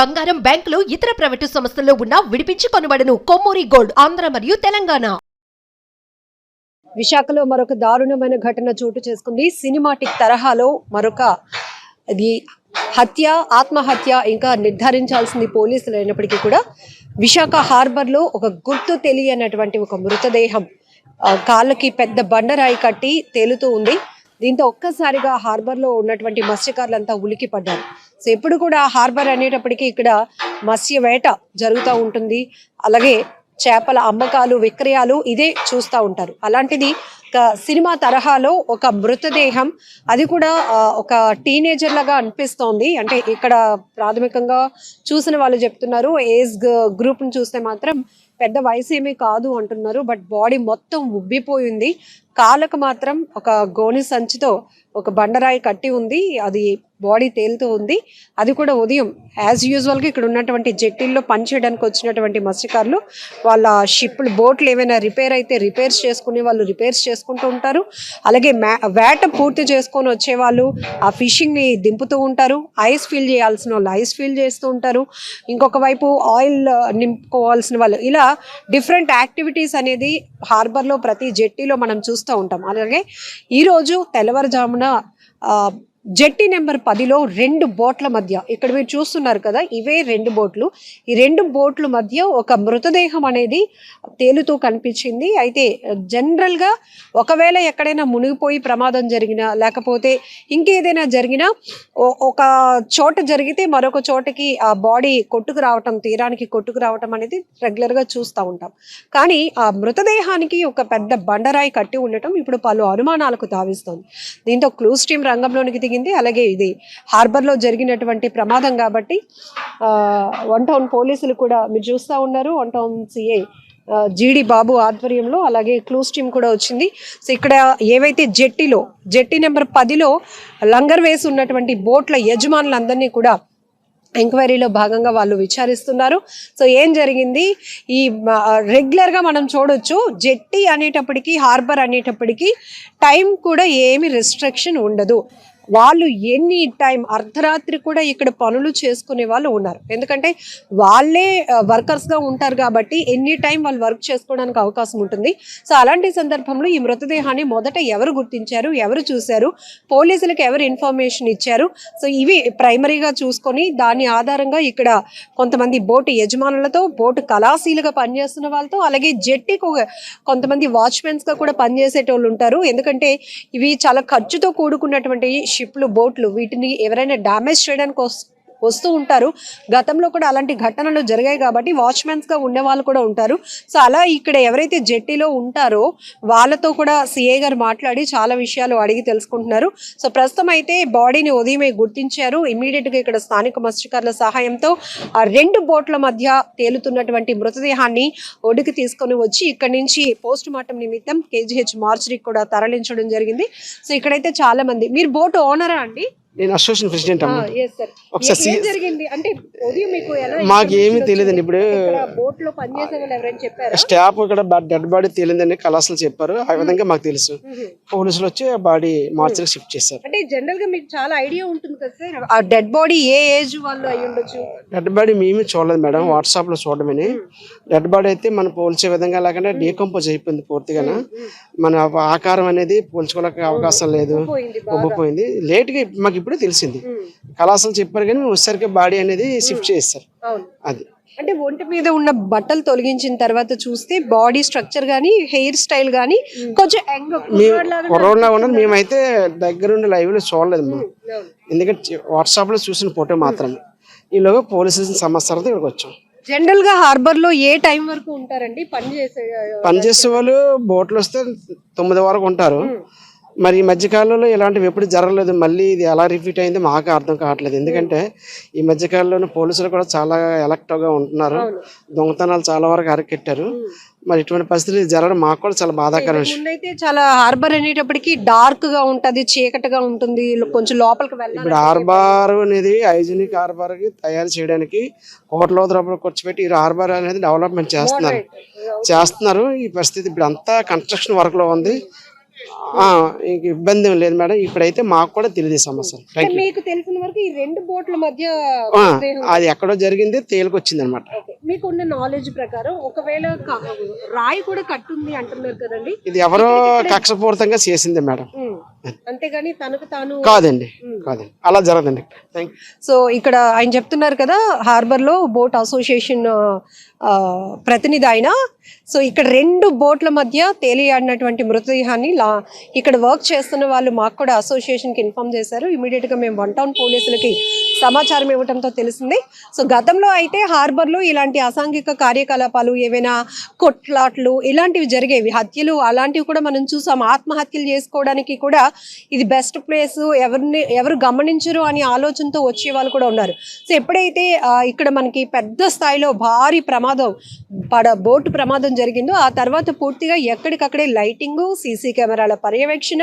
బంగారం బ్యాంకులు ఇతర ప్రైవేటు సంస్థల్లో ఉన్న విడిపించి కొనబడను. కొమ్మూరి గోల్డ్ ఆంధ్ర మరియు తెలంగాణ. విశాఖలో మరొక దారుణమైన ఘటన చోటు చేసుకుంది. సినిమాటిక్ తరహాలో మరొక అది హత్య ఆత్మహత్య ఇంకా నిర్ధారించాల్సింది పోలీసులు అయినప్పటికీ కూడా విశాఖ హార్బర్లో ఒక గుర్తు తెలియనటువంటి ఒక మృతదేహం కాళ్ళకి పెద్ద బండరాయి కట్టి తేలుతూ ఉంది. దీంతో ఒక్కసారిగా హార్బర్లో ఉన్నటువంటి మత్స్యకారులంతా ఉలికి పడ్డారు. సో ఎప్పుడు కూడా హార్బర్ అనేటప్పటికీ ఇక్కడ మత్స్య వేట జరుగుతూ ఉంటుంది. అలాగే చేపల అమ్మకాలు విక్రయాలు ఇదే చూస్తూ ఉంటారు. అలాంటిది ఒక సినిమా తరహాలో ఒక మృతదేహం అది కూడా ఒక టీనేజర్ లాగా అనిపిస్తోంది. అంటే ఇక్కడ ప్రాథమికంగా చూసిన వాళ్ళు చెప్తున్నారు ఏజ్ గ్రూప్ను చూస్తే మాత్రం పెద్ద వయసు ఏమీ కాదు అంటున్నారు బట్ బాడీ మొత్తం ఉబ్బిపోయింది. కాళ్ళకు మాత్రం ఒక గోని సంచితో ఒక బండరాయి కట్టి ఉంది అది బాడీ తేలుతూ ఉంది. అది కూడా ఉదయం యాజ్ యూజువల్గా ఇక్కడ ఉన్నటువంటి జెట్టీల్లో పనిచేయడానికి వచ్చినటువంటి మత్స్యకారులు వాళ్ళ షిప్లు బోట్లు ఏమైనా రిపేర్ అయితే రిపేర్స్ చేసుకునే వాళ్ళు రిపేర్స్ చేసుకుంటూ ఉంటారు. అలాగే వేట పూర్తి చేసుకొని వచ్చే వాళ్ళు ఆ ఫిషింగ్ని దింపుతూ ఉంటారు. ఐస్ ఫీల్ చేయాల్సిన వాళ్ళు ఐస్ ఫీల్ చేస్తూ ఉంటారు. ఇంకొక వైపు ఆయిల్ నింపుకోవాల్సిన వాళ్ళు ఇలా డిఫరెంట్ యాక్టివిటీస్ అనేది హార్బర్లో ప్రతి జెట్టీలో మనం చూస్తూ ఉంటాం. అలాగే ఈరోజు తెల్లవారుజామున జెట్టి నెంబర్ పదిలో రెండు బోట్ల మధ్య ఇక్కడ మీరు చూస్తున్నారు కదా ఇవే రెండు బోట్లు. ఈ రెండు బోట్ల మధ్య ఒక మృతదేహం అనేది తేలుతూ కనిపించింది. అయితే జనరల్గా ఒకవేళ ఎక్కడైనా మునిగిపోయి ప్రమాదం జరిగినా లేకపోతే ఇంకేదైనా జరిగినా ఒక చోట జరిగితే మరొక చోటకి ఆ బాడీ కొట్టుకు రావటం తీరానికి కొట్టుకు రావటం అనేది రెగ్యులర్గా చూస్తూ ఉంటాం. కానీ ఆ మృతదేహానికి ఒక పెద్ద బండరాయి కట్టి ఉండటం ఇప్పుడు పలు అనుమానాలకు తావిస్తోంది. దీంతో క్లూస్ టీం రంగంలోనికి జరిగింది. అలాగే ఇది హార్బర్లో జరిగినటువంటి ప్రమాదం కాబట్టి వన్ టౌన్ పోలీసులు కూడా మీరు చూస్తూ ఉన్నారు. వన్ టౌన్ సిఐ జీడి బాబు ఆధ్వర్యంలో అలాగే క్లూస్ టీం కూడా వచ్చింది. సో ఇక్కడ ఏవైతే జెట్టిలో జెట్టి నెంబర్ పదిలో లంగర్ వేసి ఉన్నటువంటి బోట్ల యజమానులందరినీ కూడా ఎంక్వైరీలో భాగంగా వాళ్ళు విచారిస్తున్నారు. సో ఏం జరిగింది? ఈ రెగ్యులర్గా మనం చూడొచ్చు జెట్టి అనేటప్పటికి హార్బర్ అనేటప్పటికి టైం కూడా ఏమి రిస్ట్రిక్షన్ ఉండదు. వాళ్ళు ఎనీ టైం అర్ధరాత్రి కూడా ఇక్కడ పనులు చేసుకునే వాళ్ళు ఉన్నారు. ఎందుకంటే వాళ్ళే వర్కర్స్గా ఉంటారు కాబట్టి ఎనీ టైం వాళ్ళు వర్క్ చేసుకోవడానికి అవకాశం ఉంటుంది. సో అలాంటి సందర్భంలో ఈ మృతదేహాన్ని మొదట ఎవరు గుర్తించారు ఎవరు చూశారు పోలీసులకు ఎవరు ఇన్ఫర్మేషన్ ఇచ్చారు? సో ఇవి ప్రైమరీగా చూసుకొని దాని ఆధారంగా ఇక్కడ కొంతమంది బోటు యజమానులతో బోటు కళాశీలుగా పనిచేస్తున్న వాళ్ళతో అలాగే జెట్టీకి కొంతమంది వాచ్మెన్స్గా కూడా పనిచేసేటోళ్ళు ఉంటారు. ఎందుకంటే ఇవి చాలా ఖర్చుతో కూడుకున్నటువంటి షిప్లు బోట్లు వీటిని ఎవరైనా డ్యామేజ్ చేయడానికి వస్తూ ఉంటారు. గతంలో కూడా అలాంటి ఘటనలు జరిగాయి కాబట్టి వాచ్మెన్స్గా ఉండే వాళ్ళు కూడా ఉంటారు. సో అలా ఇక్కడ ఎవరైతే జెట్టీలో ఉంటారో వాళ్ళతో కూడా సిఏ గారు మాట్లాడి చాలా విషయాలు అడిగి తెలుసుకుంటున్నారు. సో ప్రస్తుతం అయితే బాడీని ఉదయమే గుర్తించారు. ఇమీడియట్గా ఇక్కడ స్థానిక మత్స్యకారుల సహాయంతో ఆ రెండు బోట్ల మధ్య తేలుతున్నటువంటి మృతదేహాన్ని ఒడికి తీసుకొని వచ్చి ఇక్కడి నుంచి పోస్ట్ మార్టం నిమిత్తం కేజీహెచ్ మార్చరీకి కూడా తరలించడం జరిగింది. సో ఇక్కడైతే చాలా మంది. మీరు బోట్ ఓనరా అండి? నేను అసోసియేషన్ ప్రెసిడెంట్ అమ్మా. సార్ ఒకసారి ఏం సి- జరిగింది? అంటే ఉదయం మీకు ఎలా మాకు ఏమీ తెలియదండి. ఇప్పుడు ఇక్కడ బోట్లో పనిచేసే వాళ్ళు ఎవరైనా చెప్పారా? స్టాఫ్ ఇక్కడ డెడ్ బాడీ తేలిందని కళాశాల చెప్పారు. ఆ విధంగా మాకు తెలుసు. పోలీసులు వచ్చి ఆ బాడీ మార్చికి షిఫ్ట్ చేశారు. అంటే జనరల్గా మీకు చాలా ఐడియా ఉంటుంది కదా సార్ ఆ డెడ్ బాడీ ఏ ఏజ్ వాళ్ళు అయి ఉండొచ్చు? డెడ్ బాడీ మేమే చూడలేదు మేడం వాట్సాప్లో చూడమని. డెడ్ బాడీ అయితే మనం పోల్చే విధంగా లేకుండా డీకంపోజ్ అయిపోయింది పూర్తిగా మన ఆకారం అనేది పోల్చుకోలేక అవకాశం లేదు. పోయింది ఉబ్బిపోయింది. లేట్గా మాకు ఇప్పుడే తెలిసింది. కళాశాల చెప్పారు కానీ మేము వచ్చేసరికి బాడీ అనేది షిఫ్ట్ చేస్తారు అది. అంటే ఒంటి మీద ఉన్న బట్టలు తొలగించిన తర్వాత చూస్తే బాడీ స్ట్రక్చర్ గానీ హెయిర్ స్టైల్ గానీ కొంచెం కరోనా ఉన్నది మేమైతే దగ్గరుండి లైవ్లో చూడలేదు ఎందుకంటే వాట్సాప్లో చూసిన ఫోటో మాత్రమే. ఈలోగా పోలీసుల సమస్యలతో ఇక్కడికి వచ్చాం. జనరల్గా హార్బర్లో ఏ టైం వరకు ఉంటారండి? పని చేసే పనిచేసే వాళ్ళు బోట్లు వస్తే తొమ్మిది వరకు ఉంటారు. మరి ఈ మధ్యకాలంలో ఇలాంటివి ఎప్పుడు జరగలేదు. మళ్ళీ ఇది ఎలా రిపీట్ అయిందో మాకు అర్థం కావట్లేదు. ఎందుకంటే ఈ మధ్యకాలంలో పోలీసులు కూడా చాలా ఎలక్టివ్గా ఉంటున్నారు. దొంగతనాలు చాలా వరకు అరకెట్టారు. మరి ఇటువంటి పరిస్థితులు జరగడం మాకు కూడా చాలా బాధాకరం ముందైతే చాలా హార్బర్ అనేటప్పటికి డార్క్గా ఉంటది చీకటిగా ఉంటుంది. కొంచెం లోపలికి వెళ్ళాలి ఇప్పుడు ఆర్బార్ అనేది హైజీనిక్ ఆర్బార్కి తయారు చేయడానికి కోట్ల రూపాయలు ఖర్చు పెట్టి ఈ ఆర్బార్ అనేది డెవలప్మెంట్ చేస్తున్నారు. చేస్తున్నారు. ఈ పరిస్థితి ఇప్పుడు అంతా కన్స్ట్రక్షన్ వర్క్లో ఉంది. ఇబ్బంది లేదు మేడం. ఇప్పుడైతే మాకు కూడా తెలియదు సమస్య. మీకు తెలిసిన వరకు ఈ రెండు బోట్ల మధ్య అది ఎక్కడో జరిగింది తేలికొచ్చింది అనమాట. మీకున్న నాలెడ్జ్ ప్రకారం ఒకవేళ రాయి కూడా కట్టుంది అంటున్నారు కదండి. ఇది ఎవరో కక్షపూరితంగా చేసింది మేడం. అంతేగాని తనకు తాను కాదండి కాదండి. అలా జరగదండి. సో ఇక్కడ ఆయన చెప్తున్నారు కదా హార్బర్లో బోట్ అసోసియేషన్ ప్రతినిధి ఆయన. సో ఇక్కడ రెండు బోట్ల మధ్య తేలియాడినటువంటి మృతదేహాన్ని లా ఇక్కడ వర్క్ చేస్తున్న వాళ్ళు మాకు కూడా అసోసియేషన్కి ఇన్ఫార్మ్ చేశారు. ఇమీడియట్గా మేము వన్ టౌన్ పోలీసులకి సమాచారం ఇవ్వడంతో తెలిసింది. సో గతంలో అయితే హార్బర్లో ఇలాంటి అసాంఘిక కార్యకలాపాలు ఏవైనా కొట్లాట్లు ఇలాంటివి జరిగేవి. హత్యలు అలాంటివి కూడా మనం చూసాం. ఆత్మహత్యలు చేసుకోవడానికి కూడా ఇది బెస్ట్ ప్లేస్ ఎవరిని ఎవరు గమనించరు అనే ఆలోచనతో వచ్చే వాళ్ళు కూడా ఉన్నారు. సో ఎప్పుడైతే ఇక్కడ మనకి పెద్ద స్థాయిలో భారీ ప్రమాదం పడ బోటు ప్రమాదం జరిగిందో ఆ తర్వాత పూర్తిగా ఎక్కడికక్కడే లైటింగ్ సీసీ కెమెరాల పర్యవేక్షణ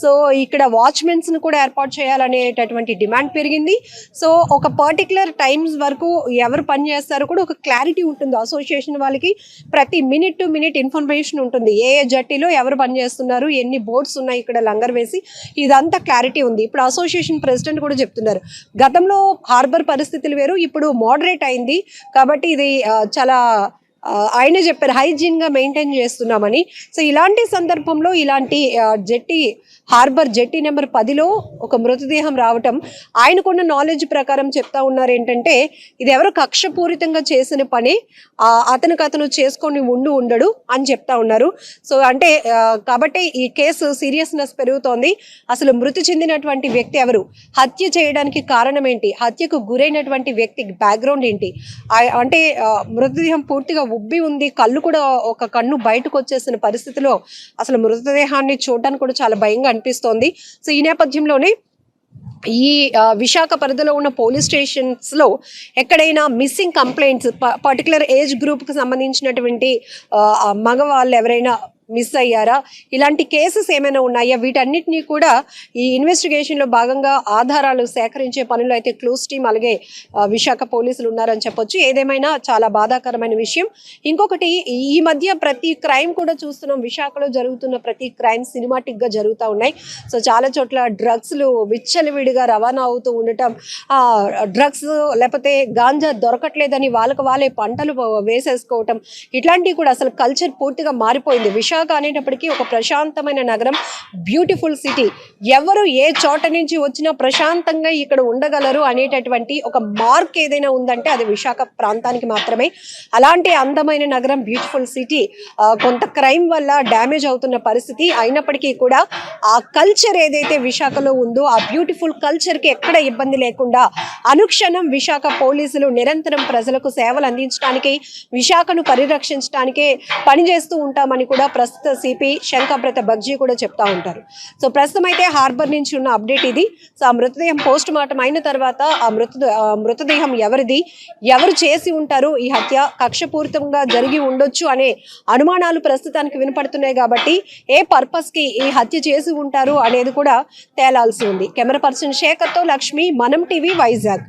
సో ఇక్కడ వాచ్మెన్స్ను కూడా ఏర్పాటు చేయాలనేటటువంటి డిమాండ్ పెరిగింది. సో ఒక పర్టికులర్ టైమ్స్ వరకు ఎవరు పని చేస్తారో కూడా ఒక క్లారిటీ ఉంటుంది. అసోసియేషన్ వాళ్ళకి ప్రతి మినిట్ టు మినిట్ ఇన్ఫర్మేషన్ ఉంటుంది. ఏ ఏ జట్టిలో ఎవరు పని చేస్తున్నారు ఎన్ని బోర్డ్స్ ఉన్నాయి ఇక్కడ లంగర్ వేసి ఇదంతా క్లారిటీ ఉంది. ఇప్పుడు అసోసియేషన్ ప్రెసిడెంట్ కూడా చెప్తున్నారు. గతంలో హార్బర్ పరిస్థితులు వేరు ఇప్పుడు మోడరేట్ అయింది. కాబట్టి ఇది చాలా ఆయనే చెప్పారు హైజీన్గా మెయింటైన్ చేస్తున్నామని. సో ఇలాంటి సందర్భంలో ఇలాంటి జెట్టి హార్బర్ జెట్టి నెంబర్ పదిలో ఒక మృతదేహం రావటం ఆయనకున్న నాలెడ్జ్ ప్రకారం చెప్తా ఉన్నారు ఏంటంటే ఇది ఎవరో కక్షపూరితంగా చేసిన పని అతనికి అతను చేసుకొని ఉండు ఉండడు అని చెప్తా ఉన్నారు. సో అంటే కాబట్టి ఈ కేసు సీరియస్నెస్ పెరుగుతోంది. అసలు మృతి చెందినటువంటి వ్యక్తి ఎవరు హత్య చేయడానికి కారణం ఏంటి హత్యకు గురైనటువంటి వ్యక్తి బ్యాక్గ్రౌండ్ ఏంటి అంటే మృతదేహం పూర్తిగా ఉబ్బి ఉంది కళ్ళు కూడా ఒక కన్ను బయటకు వచ్చేసిన పరిస్థితిలో అసలు మృతదేహాన్ని చూడడానికి కూడా చాలా భయంగా అనిపిస్తోంది. సో ఈ నేపథ్యంలోనే ఈ విశాఖ పరిధిలో ఉన్న పోలీస్ స్టేషన్స్లో ఎక్కడైనా మిస్సింగ్ కంప్లైంట్స్ పర్టికులర్ ఏజ్ గ్రూప్కి సంబంధించినటువంటి మగవాళ్ళు ఎవరైనా మిస్ అయ్యారా? ఇలాంటి కేసెస్ ఏమైనా ఉన్నాయా? వీటన్నిటినీ కూడా ఈ ఇన్వెస్టిగేషన్లో భాగంగా ఆధారాలు సేకరించే పనులు అయితే క్లోజ్ టీమ్ అలాగే విశాఖ పోలీసులు ఉన్నారని చెప్పొచ్చు. ఏదేమైనా చాలా బాధాకరమైన విషయం. ఇంకొకటి ఈ మధ్య ప్రతి క్రైమ్ కూడా చూస్తున్నాం. విశాఖలో జరుగుతున్న ప్రతి క్రైమ్ సినిమాటిక్గా జరుగుతూ ఉన్నాయి. సో చాలా చోట్ల డ్రగ్స్లు విచ్చలవిడిగా రవాణా అవుతూ ఉండటం డ్రగ్స్ లేకపోతే గాంజా దొరకట్లేదని వాళ్ళకి వాళ్ళే పంటలు వేసేసుకోవటం ఇట్లాంటివి కూడా అసలు కల్చర్ పూర్తిగా మారిపోయింది. విశాఖ విశాఖ అనేటప్పటికీ ఒక ప్రశాంతమైన నగరం బ్యూటిఫుల్ సిటీ ఎవరు ఏ చోట నుంచి వచ్చినా ప్రశాంతంగా ఇక్కడ ఉండగలరు అనేటటువంటి ఒక మార్క్ ఏదైనా ఉందంటే అది విశాఖ ప్రాంతానికి మాత్రమే. అలాంటి అందమైన నగరం బ్యూటిఫుల్ సిటీ కొంత క్రైమ్ వల్ల డ్యామేజ్ అవుతున్న పరిస్థితి. అయినప్పటికీ కూడా ఆ కల్చర్ ఏదైతే విశాఖలో ఉందో ఆ బ్యూటిఫుల్ కల్చర్కి ఎక్కడ ఇబ్బంది లేకుండా అనుక్షణం విశాఖ పోలీసులు నిరంతరం ప్రజలకు సేవలు అందించడానికి విశాఖను పరిరక్షించడానికే పనిచేస్తూ ఉంటామని కూడా ప్రస్తుత సిపి శంకర్ప్రత బగ్జీ కూడా చెప్తా ఉంటారు. సో ప్రస్తుతం అయితే హార్బర్ నుంచి ఉన్న అప్డేట్ ఇది. సో ఆ మృతదేహం పోస్ట్ మార్టం అయిన తర్వాత ఆ మృత మృతదేహం ఎవరిది? ఎవరు చేసి ఉంటారు? ఈ హత్య కక్షపూరితంగా జరిగి ఉండొచ్చు అనే అనుమానాలు ప్రస్తుతానికి వినపడుతున్నాయి కాబట్టి ఏ పర్పస్కి ఈ హత్య చేసి ఉంటారు అనేది కూడా తేలాల్సి ఉంది. కెమెరా పర్సన్ శేఖర్తో లక్ష్మి మనం టీవీ వైజాగ్.